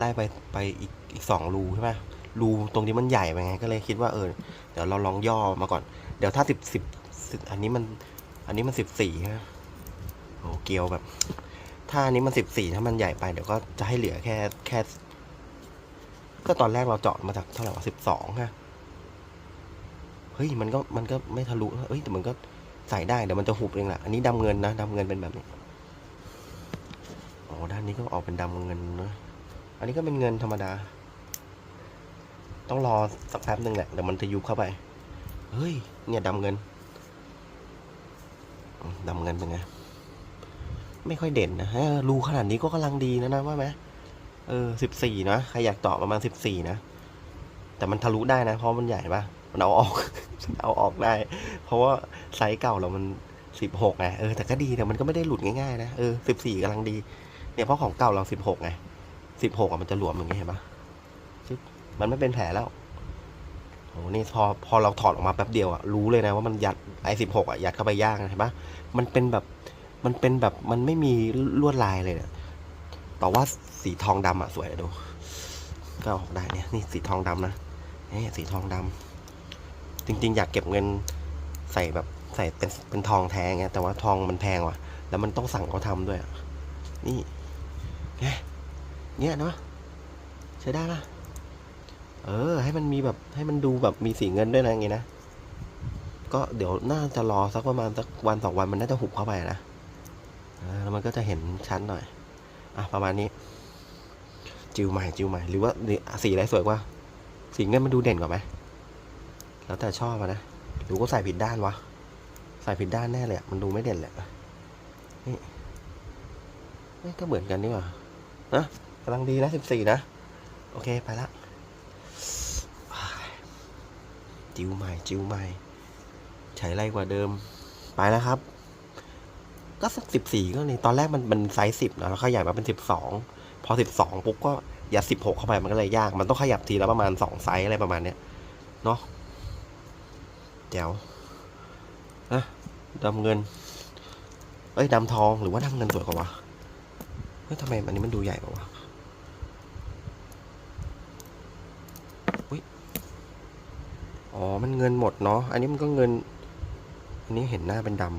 ได้ไปไปอีกอีกสองรูใช่ไหมรูตรงนี้มันใหญ่ไปไงก็เลยคิดว่าเออเดี๋ยวเราลองย่อมาก่อน เดี๋ยวถ้าสิบสิบอันนี้มัน อันนี้มันสิบสี่ฮะโอ้เกลียวแบบ ถ้าอันนี้มันสิบสี่ถ้ามันใหญ่ไปเดี๋ยวก็จะให้เหลือแค่แค่ ก็ตอนแรกเราเจาะมาจากเท่าไหร่วะสิบสองฮะเฮ้ยมันก็มันก็ไม่ทะลุเอ้ยแต่มันก็ใส่ได้เดี๋ยวมันจะหุบเองแหละอันนี้ดำเงินนะดำเงินเป็นแบบนี้อ๋อด้านนี้ก็ออกเป็นดำเงินนะ อันนี้ก็เป็นเงินธรรมดา ต้องรอสักแป๊บหนึ่งแหละเดี๋ยวมันจะยุบเข้าไป เฮ้ย เนี่ยดำเงินอืมดำเงินเป็นไง ไม่ค่อยเด่นนะรูขนาดนี้ก็กำลังดีนะนะว่าไหมเออสิบสี่นะ ใครอยากเจาะประมาณสิบสี่นะ แต่มันทะลุได้นะ เพราะมันใหญ่ปะมันเอาออก เอาออกได้ เพราะว่าไซส์เก่าเรามันสิบหกไง เออ แต่ก็ดีแต่มันก็ไม่ได้หลุดง่ายๆนะ เออสิบสี่กำลังดี เนี่ยเพราะของเก่าเราสิบหกไง สิบหกอะมันจะหลวมอย่างเงี้ยเห็นปะมันไม่เป็นแผลแล้วโอ้นี่พอพอเราถอดออกมาแป๊บเดียวอะรู้เลยนะว่ามันยัดไอ้สิบหกอะยัดเข้าไปย่างนะเห็นปะมันเป็นแบบมันเป็นแบบมันไม่มีลวดลายเลยเนี่ยแต่ว่าสีทองดำอะสวยดู ก็ออกได้เนี่ยนี่สีทองดำนะนี่สีทองดำจริง ๆ อยากเก็บเงินใส่แบบใส่เป็นเป็นทองแท้ไงแต่ว่าทองมันแพงว่ะ แล้วมันต้องสั่งเขาทำด้วยนี่ เนี่ยเนาะใช้ได้ละเออ ให้มันมีแบบให้มันดูแบบมีสีเงินด้วยนะอย่างงี้นะ ก็เดี๋ยวน่าจะรอสักประมาณสักวันสองวันมันน่าจะหุบเข้าไปนะอ่าแล้วมันก็จะเห็นชัดหน่อย อะประมาณนี้ จิวใหม่จิวใหม่หรือว่าสีอะไรสวยกว่า สีเงินมันดูเด่นกว่าไหมแล้วแต่ชอบอะนะหรือก็ใส่ผิดด้านวะใส่ผิดด้านแน่เลยมันดูไม่เด่นแหละนี่นี่ก็เหมือนกันนี่หว่านะ กำลังดีนะสิบสี่นะ โอเค ไปละจิวใหม่จิวใหม่ใช้ไรกว่าเดิม ไปแล้วครับ ก็สักสิบสี่ก็นี่ตอนแรกมันมันไซส์สิบนะแล้วขยายมาเป็นสิบสองพอสิบสองปุ๊บก็ยัดสิบหกเข้าไปมันก็เลยยาก มันต้องขยับทีละประมาณสองไซส์อะไรประมาณเนี้ยเนาะแจ๋วอะดำเงิน เอ้ยดำทองหรือว่าดำเงินสวยกว่าวะเฮ้ยทำไมอันนี้มันดูใหญ่กว่าวะ อุ้ยอ๋อ มันเงินหมดเนาะ อันนี้มันก็เงิน อันนี้เห็นหน้าเป็นดำ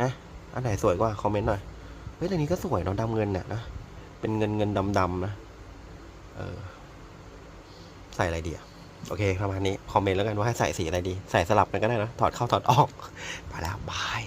ฮะอันไหนสวยกว่า คอมเมนต์หน่อย เฮ้ย อันนี้ก็สวยเนาะดำเงินเนี่ยนะ เป็นเงินเงินดำดำนะ เออ ใส่อะไรดีอะโอเค ประมาณนี้ คอมเมนต์แล้วกันว่าให้ใส่สีอะไรดี ใส่สลับกันก็ได้นะ ถอดเข้าถอดออก ไปแล้วบาย